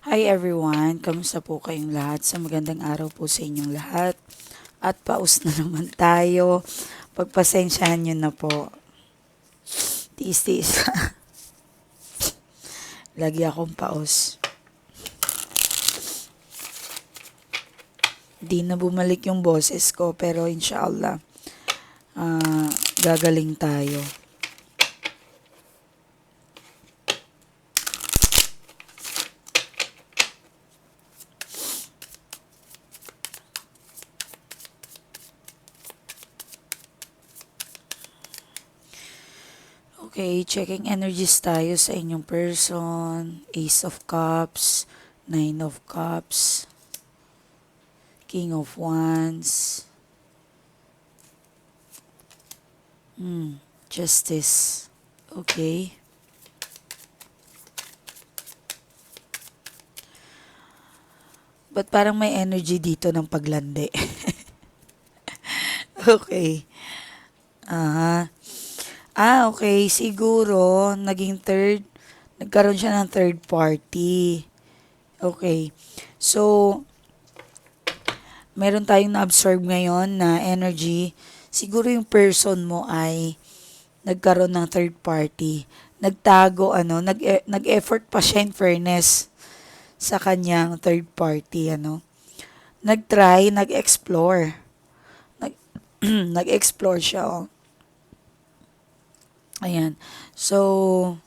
Hi everyone, kamusta po kayong lahat? Sa magandang araw po sa inyong lahat. At paus na naman tayo. Pagpasensyahan nyo na po. Tiis-tiis. Lagi akong paus. Di na bumalik yung boses ko pero inshallah ah, gagaling tayo. Okay, checking energies tayo sa inyong person. Ace of Cups, Nine of Cups, King of Wands. Hmm, Justice. Okay. Ba't parang may energy dito ng paglandi? okay. Ah. Ah, okay. Siguro, naging third, nagkaroon siya ng third party. Okay. So, meron tayong na-absorb ngayon na energy. Siguro yung person mo ay nagkaroon ng third party. Nagtago, ano, nag, nag-effort pa siya in fairness sa kanyang third party, ano. Nag-try, nag-explore. Nag, nag-explore siya, oh. Ayan. So,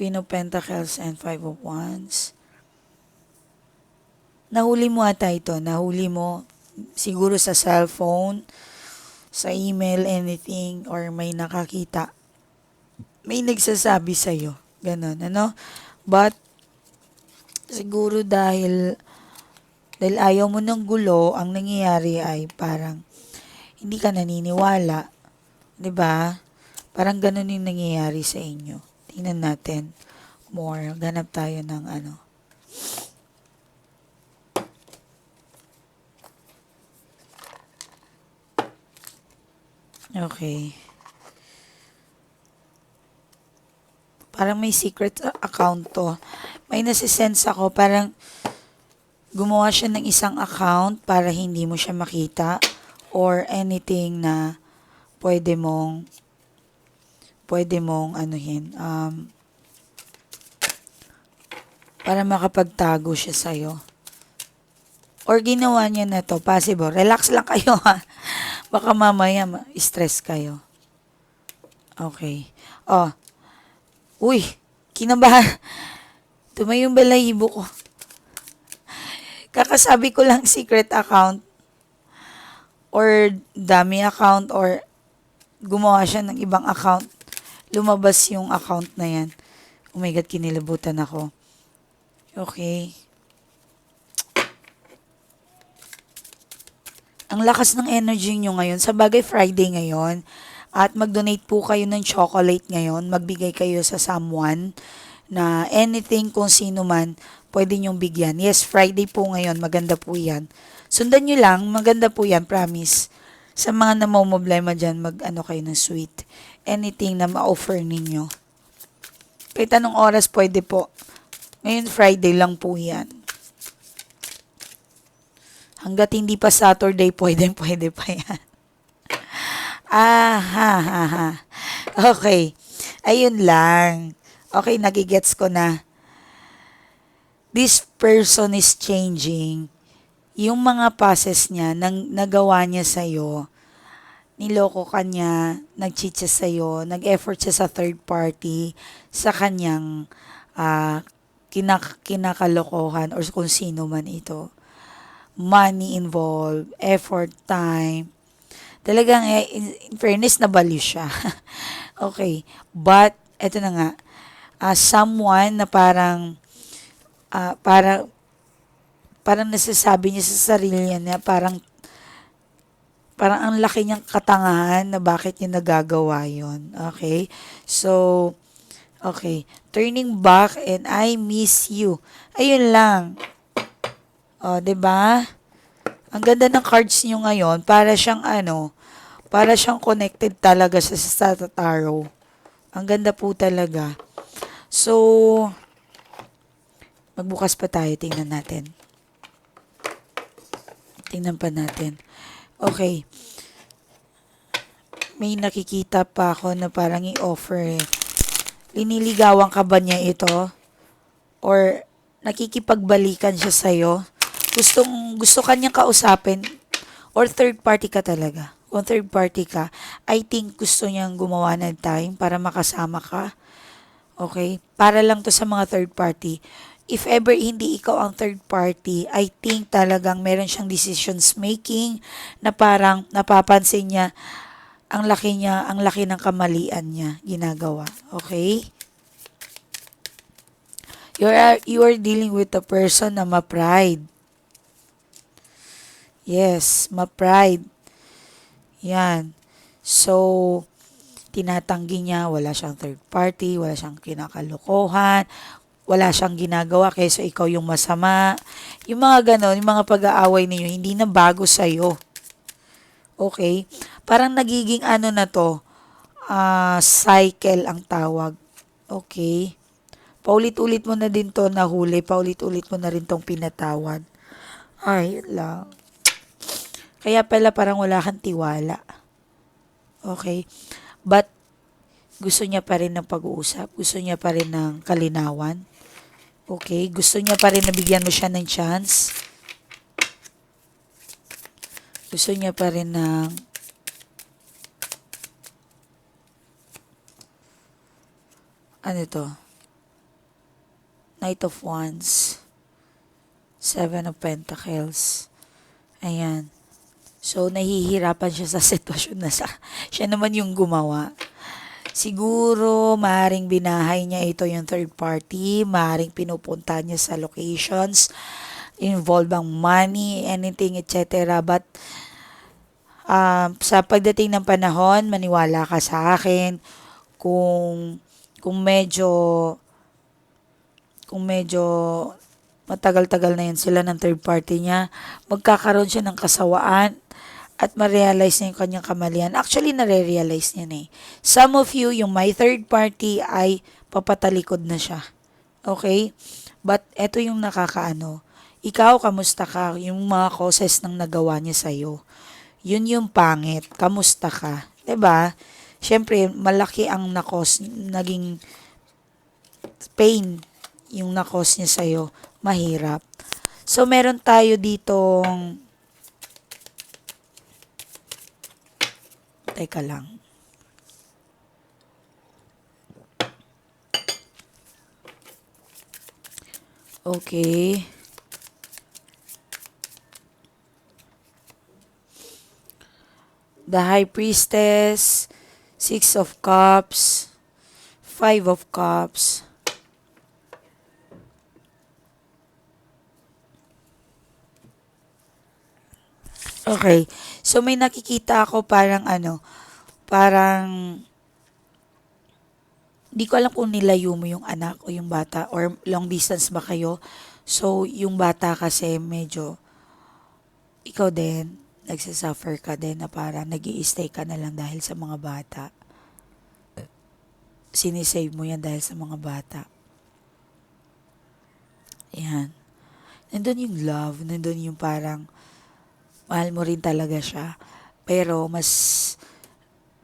Queen of Pentacles and Five of Wands. Nahuli mo ata ito. Nahuli mo siguro sa cellphone, sa email, anything, or may nakakita. May nagsasabi sa'yo. Ganon, ano? But, siguro dahil dahil ayaw mo ng gulo, ang nangyayari ay parang hindi ka naniniwala. 'Di ba? Parang ganun yung nangyayari sa inyo. Tingnan natin more. Ganap tayo ng ano. Okay. Parang may secret account to. May nasisense ako. Parang gumawa siya ng isang account para hindi mo siya makita or anything na pwede mong pwede mong anuhin um, para makapagtago siya sa'yo. Or ginawa niya na to, possible. Relax lang kayo ha. Baka mamaya ma-stress kayo. Okay. Oh. Uy, kinabahan. Tumayo yung balahibo ko. Kakasabi ko lang secret account or dummy account or gumawa siya ng ibang account. Lumabas yung account na yan. Oh my God, kinilabutan ako. Okay. Ang lakas ng energy nyo ngayon. Sa bagay Friday ngayon. At mag-donate po kayo ng chocolate ngayon. Magbigay kayo sa someone na anything kung sino man pwede nyong bigyan. Yes, Friday po ngayon. Maganda po yan. Sundan nyo lang. Maganda po yan. Promise. Sa mga namomblema dyan, mag-ano kayo ng sweet. Anything na ma-offer ninyo. Kahit anong oras pwede po. Ngayon, Friday lang po yan. Hanggat hindi pa Saturday, pwede, pwede pa yan. ah, ha, ha, ha. Okay. Ayun lang. Okay, nagigets ko na. This person is changing. Yung mga passes niya, nang, nagawa niya sa'yo, niloko ka niya, nag-cheat sa'yo, nag-effort siya sa third party, sa kanyang uh, kinak kinakalokohan or kung sino man ito. Money involved, effort, time. Talagang, eh, in, in fairness, nabali siya. okay. But, eto na nga, uh, someone na parang, uh, parang, parang nasasabi niya sa sarili niya parang parang ang laki niyang katangahan na bakit niya nagagawa yon Okay? So, okay. Turning back and I miss you. Ayun lang. O, oh, ba? Ang ganda ng cards niyo ngayon. Para siyang ano, para siyang connected talaga sa, sa tarot. Ang ganda po talaga. So, magbukas pa tayo. Tingnan natin. Tingnan pa natin. Okay. May nakikita pa ako na parang i-offer eh. Liniligawan ka ba niya ito? Or nakikipagbalikan siya sa'yo? Gustong, gusto kanyang kausapin? Or third party ka talaga? Kung third party ka, I think gusto niyang gumawa ng time para makasama ka. Okay? Para lang to sa mga third party. If ever hindi ikaw ang third party, I think talagang meron siyang decisions making na parang napapansin niya ang laki niya, ang laki ng kamalian niya ginagawa. Okay? You are, you are dealing with a person na ma-pride. Yes, ma-pride. Yan. So, tinatanggi niya, wala siyang third party, wala siyang kinakalokohan, wala siyang ginagawa kaysa ikaw yung masama. Yung mga ganon, yung mga pag-aaway ninyo, hindi na bago sa'yo. Okay? Parang nagiging ano na to, ah, cycle ang tawag. Okay? Paulit-ulit mo na din to nahuli, paulit-ulit mo na rin tong pinatawad. Ay, lang. Kaya pala parang wala kang tiwala. Okay? But, gusto niya pa rin ng pag-uusap. Gusto niya pa rin ng kalinawan. Okay? Gusto niya pa rin na bigyan mo siya ng chance. Gusto niya pa rin ng ano to? Knight of Wands. Seven of Pentacles. Ayan. So, nahihirapan siya sa sitwasyon na sa, siya naman yung gumawa. Siguro, maring binahay niya ito yung third party, maring pinupunta niya sa locations, involve ang money, anything, etc. But, um, sa pagdating ng panahon, maniwala ka sa akin, kung, kung medyo, kung medyo matagal-tagal na yan sila ng third party niya, magkakaroon siya ng kasawaan at ma-realize niya yung kanyang kamalian. Actually, nare-realize niya na eh. Some of you, yung my third party ay papatalikod na siya. Okay? But, eto yung nakakaano. Ikaw, kamusta ka? Yung mga causes ng nagawa niya sa'yo. Yun yung pangit. Kamusta ka? ba? Siyempre, malaki ang nakos, naging pain yung nakos niya sa'yo. Mahirap. So, meron tayo ditong Teka lang. Okay. The High Priestess, Six of Cups, Five of Cups. Okay. So, may nakikita ako parang ano, parang, di ko alam kung nilayo mo yung anak o yung bata or long distance ba kayo. So, yung bata kasi medyo, ikaw din, nagsasuffer ka din na parang nag stay ka na lang dahil sa mga bata. Sinisave mo yan dahil sa mga bata. Yan. Nandun yung love, nandun yung parang, mahal mo rin talaga siya. Pero mas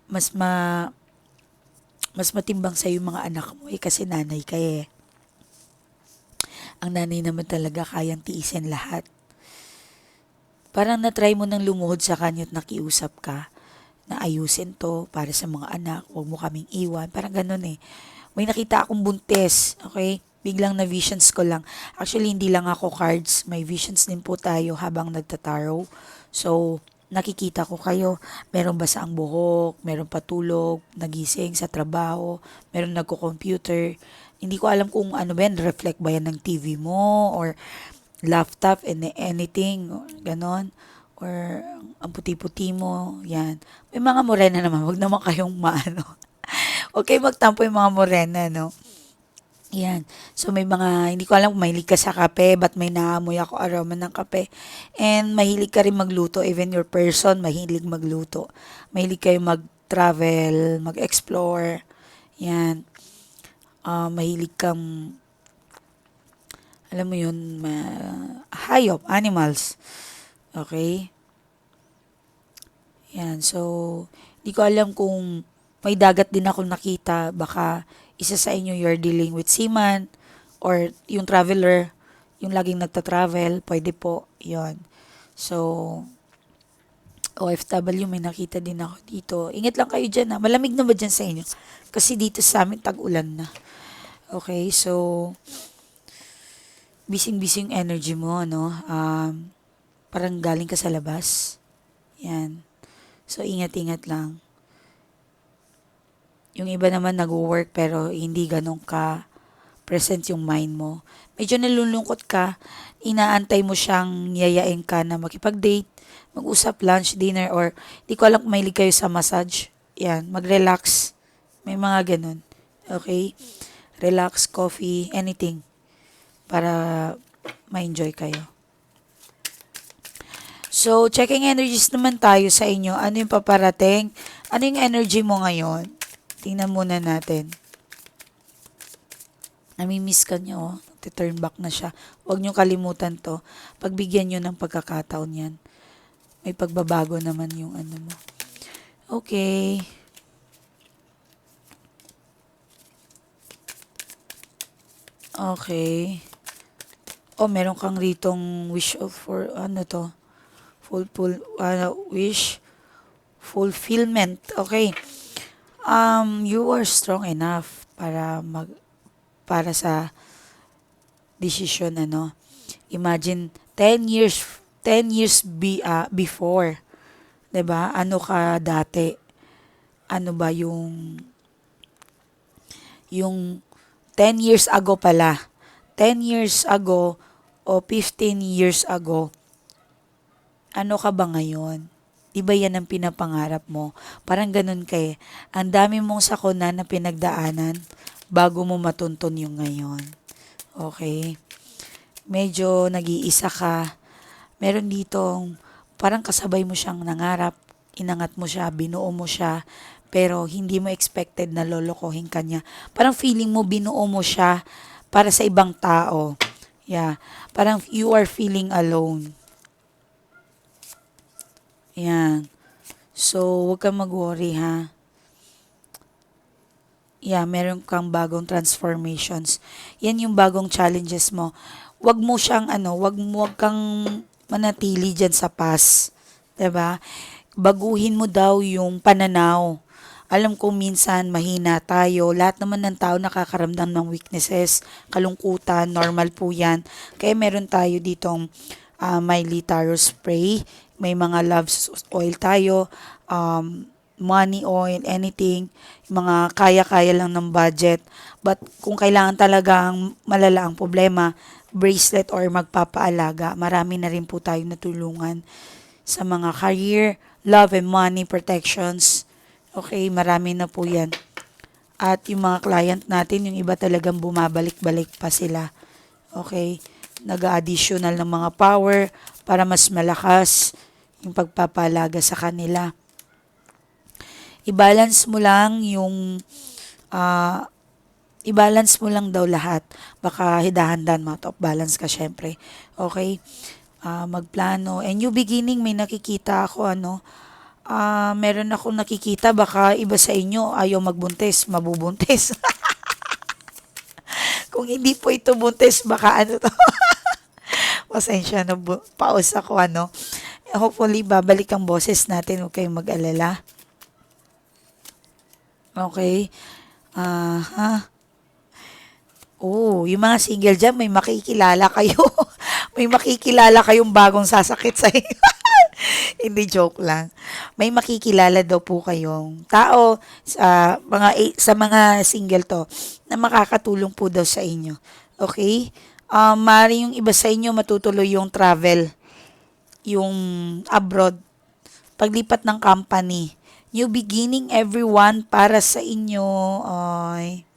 mas ma mas matimbang sa yung mga anak mo eh kasi nanay ka eh. Ang nanay naman talaga kayang tiisin lahat. Parang na-try mo nang lumuhod sa kanya at nakiusap ka na ayusin to para sa mga anak, huwag mo kaming iwan. Parang ganun eh. May nakita akong buntes, okay? Biglang na visions ko lang. Actually, hindi lang ako cards. May visions din po tayo habang nagtataro. So, nakikita ko kayo. Meron ba sa ang buhok? Meron patulog? Nagising sa trabaho? Meron nagko-computer? Hindi ko alam kung ano ba yan. Reflect ba yan ng TV mo? Or laptop and anything? Ganon. Or ang puti-puti mo. Yan. May mga morena naman. Huwag naman kayong maano. okay, magtampo yung mga morena, no? Yan. So, may mga, hindi ko alam kung mahilig ka sa kape, but may naamoy ako aroma ng kape. And mahilig ka rin magluto, even your person, mahilig magluto. Mahilig kayo mag-travel, mag-explore. Yan. Ah, mahilig kang alam mo yun, ma- hayop, animals. Okay? Yan, so, di ko alam kung may dagat din ako nakita, baka isa sa inyo you're dealing with seaman, or yung traveler, yung laging nagta-travel, pwede po, yon So, OFW, may nakita din ako dito. Ingat lang kayo dyan ha. Malamig na ba dyan sa inyo? Kasi dito sa amin, tag-ulan na. Okay, so, bising-bising energy mo, no? Um, parang galing ka sa labas. Yan. So, ingat-ingat lang. Yung iba naman nag-work pero hindi ganun ka present yung mind mo. Medyo nalulungkot ka, inaantay mo siyang yayain ka na makipag-date, mag-usap, lunch, dinner, or di ko alam kung mahilig kayo sa massage. Yan, mag-relax. May mga ganun. Okay? Relax, coffee, anything. Para ma-enjoy kayo. So, checking energies naman tayo sa inyo. Ano yung paparating? Ano yung energy mo ngayon? Tingnan muna natin. Namimiss ka niya, oh. Turn back na siya. Huwag niyo kalimutan to. Pagbigyan niyo ng pagkakataon yan. May pagbabago naman yung ano mo. Okay. Okay. Oh, meron kang ritong wish of for ano to? Full, full, ano, wish fulfillment. Okay. Um, you are strong enough para mag para sa decision ano. Imagine 10 years 10 years be, ah, before. 'Di ba? Ano ka dati? Ano ba yung yung 10 years ago pala. 10 years ago o 15 years ago. Ano ka ba ngayon? Di ba yan ang pinapangarap mo? Parang ganun kay. Ang dami mong sakuna na pinagdaanan bago mo matuntun yung ngayon. Okay? Medyo nag-iisa ka. Meron ditong parang kasabay mo siyang nangarap. Inangat mo siya, binuo mo siya. Pero hindi mo expected na lolokohin ka niya. Parang feeling mo binuo mo siya para sa ibang tao. Yeah. Parang you are feeling alone. Yan. So, huwag kang mag-worry ha. Yeah, meron kang bagong transformations. Yan yung bagong challenges mo. Huwag mo siyang ano, huwag mo wag kang manatili diyan sa past. 'Di ba? Baguhin mo daw yung pananaw. Alam ko minsan mahina tayo. Lahat naman ng tao nakakaramdam ng weaknesses, kalungkutan, normal po 'yan. Kaya meron tayo ditong uh, Miley Taro spray may mga love oil tayo, um, money oil, anything, mga kaya-kaya lang ng budget. But kung kailangan talagang malala ang problema, bracelet or magpapaalaga, marami na rin po tayo natulungan sa mga career, love and money protections. Okay, marami na po yan. At yung mga client natin, yung iba talagang bumabalik-balik pa sila. Okay, nag-additional ng mga power para mas malakas yung pagpapalaga sa kanila. I-balance mo lang yung uh, i-balance mo lang daw lahat. Baka hidahandan mo out balance ka syempre. Okay? Uh, magplano. And new beginning, may nakikita ako ano, uh, meron akong nakikita, baka iba sa inyo ayaw magbuntis, mabubuntis. Kung hindi po ito buntis, baka ano to. Pasensya na, paus ako ano hopefully babalik ang boses natin, huwag kayong mag-alala. Okay. Aha. Uh, oh, yung mga single dyan, may makikilala kayo. may makikilala kayong bagong sasakit sa inyo. Hindi joke lang. May makikilala daw po kayong tao sa mga sa mga single to na makakatulong po daw sa inyo. Okay? Um, mari yung iba sa inyo matutuloy yung travel yung abroad, paglipat ng company. New beginning everyone para sa inyo. Ay.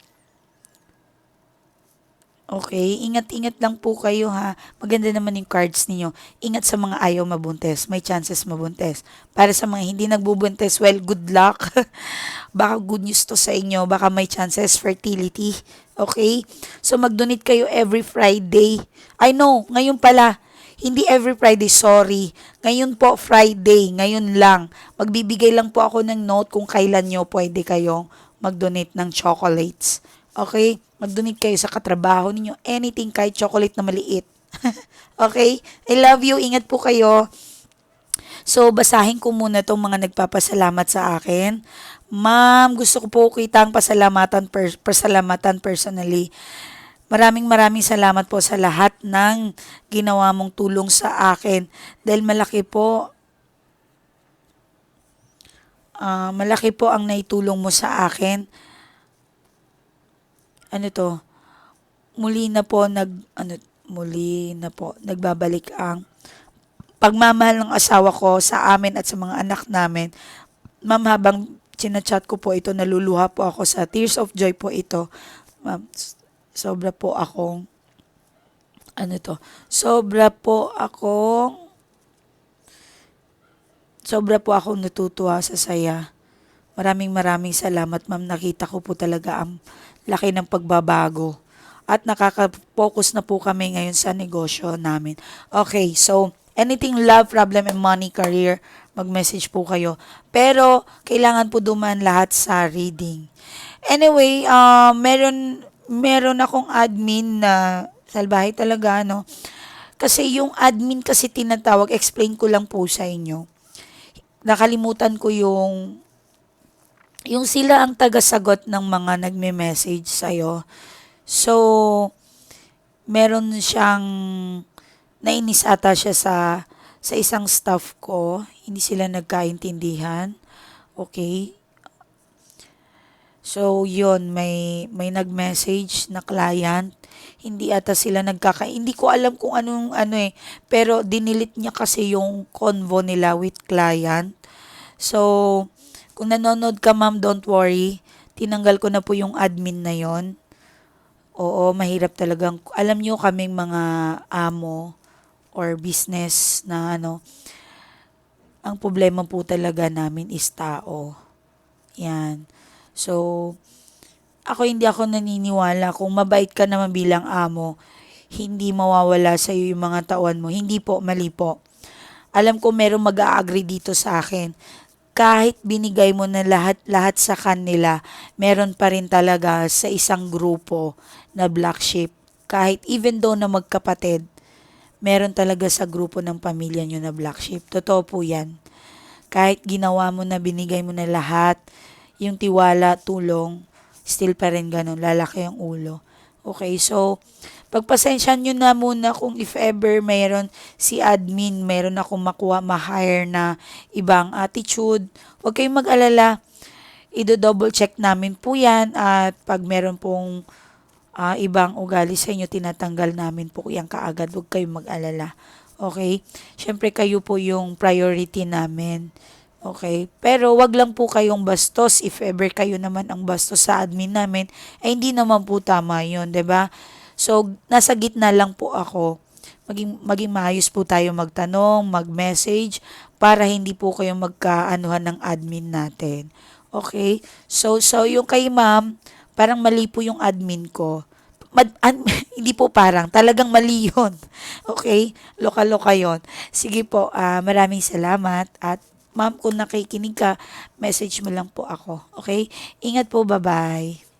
Okay, ingat-ingat lang po kayo ha. Maganda naman yung cards ninyo. Ingat sa mga ayaw mabuntis. May chances mabuntis. Para sa mga hindi nagbubuntis, well, good luck. Baka good news to sa inyo. Baka may chances fertility. Okay? So, mag-donate kayo every Friday. I know, ngayon pala, hindi every Friday, sorry. Ngayon po, Friday, ngayon lang. Magbibigay lang po ako ng note kung kailan nyo pwede kayong mag-donate ng chocolates. Okay? Mag-donate kayo sa katrabaho ninyo. Anything, kahit chocolate na maliit. okay? I love you. Ingat po kayo. So, basahin ko muna itong mga nagpapasalamat sa akin. Ma'am, gusto ko po kita ang pasalamatan, per, pasalamatan personally. Maraming maraming salamat po sa lahat ng ginawa mong tulong sa akin. Dahil malaki po, ah, malaki po ang naitulong mo sa akin. Ano to? Muli na po nag, ano, muli na po, nagbabalik ang pagmamahal ng asawa ko sa amin at sa mga anak namin. Ma'am, habang chinachat ko po ito, naluluha po ako sa tears of joy po ito. Ma'am, sobra po akong, ano to, sobra po akong, sobra po akong natutuwa sa saya. Maraming maraming salamat, ma'am. Nakita ko po talaga ang laki ng pagbabago. At nakaka-focus na po kami ngayon sa negosyo namin. Okay, so anything love, problem, and money, career, mag-message po kayo. Pero, kailangan po duman lahat sa reading. Anyway, uh, meron, meron akong admin na salbahe talaga, no? Kasi yung admin kasi tinatawag, explain ko lang po sa inyo. Nakalimutan ko yung yung sila ang tagasagot ng mga nagme-message sa'yo. So, meron siyang nainis ata siya sa sa isang staff ko. Hindi sila nagkaintindihan. Okay. So, yun, may, may nag-message na client. Hindi ata sila nagkaka... Hindi ko alam kung anong ano eh. Pero, dinilit niya kasi yung convo nila with client. So, kung nanonood ka ma'am, don't worry. Tinanggal ko na po yung admin na yon. Oo, mahirap talagang. Alam nyo kaming mga amo or business na ano, ang problema po talaga namin is tao. Yan. So, ako hindi ako naniniwala kung mabait ka naman bilang amo, hindi mawawala sa iyo yung mga tawan mo. Hindi po, mali po. Alam ko meron mag-a-agree dito sa akin. Kahit binigay mo na lahat-lahat sa kanila, meron pa rin talaga sa isang grupo na black sheep. Kahit even though na magkapatid, meron talaga sa grupo ng pamilya nyo na black sheep. Totoo po yan. Kahit ginawa mo na, binigay mo na lahat, yung tiwala, tulong, still pa rin ganun, lalaki ang ulo. Okay, so, pagpasensyahan nyo na muna kung if ever mayroon si admin, mayroon akong makuha, ma-hire na ibang attitude. Huwag kayong mag-alala. Ido-double check namin po yan at pag meron pong ah, ibang ugali sa inyo, tinatanggal namin po yan kaagad. Huwag kayong mag-alala. Okay? Siyempre kayo po yung priority namin. Okay? Pero wag lang po kayong bastos. If ever kayo naman ang bastos sa admin namin, ay hindi naman po tama yun, ba? So, nasa gitna lang po ako. Maging, maging maayos po tayo magtanong, mag-message, para hindi po kayo magkaanuhan ng admin natin. Okay? So, so yung kay ma'am, parang mali po yung admin ko. Mad, an, hindi po parang, talagang mali yun. Okay? Loka-loka yun. Sige po, ah, maraming salamat at ma'am, kung nakikinig ka, message mo lang po ako. Okay? Ingat po, bye-bye.